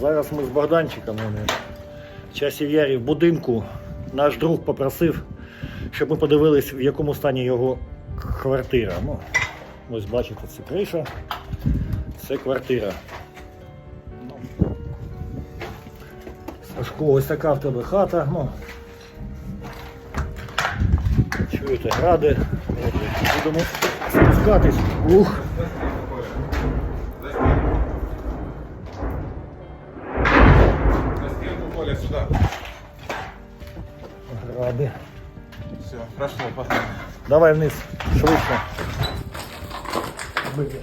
Зараз ми з Богданчиком в часів ярі в будинку. Наш друг попросив, щоб ми подивились, в якому стані його квартира. Ну, ось бачите, це криша, це квартира. Сашко, ось така в тебе хата. Ну, чуєте, гради. Будемо спускатись. Ух. Коля сюда. Гради. Все, прошло, пацаны. Давай вниз, швидше. Бити.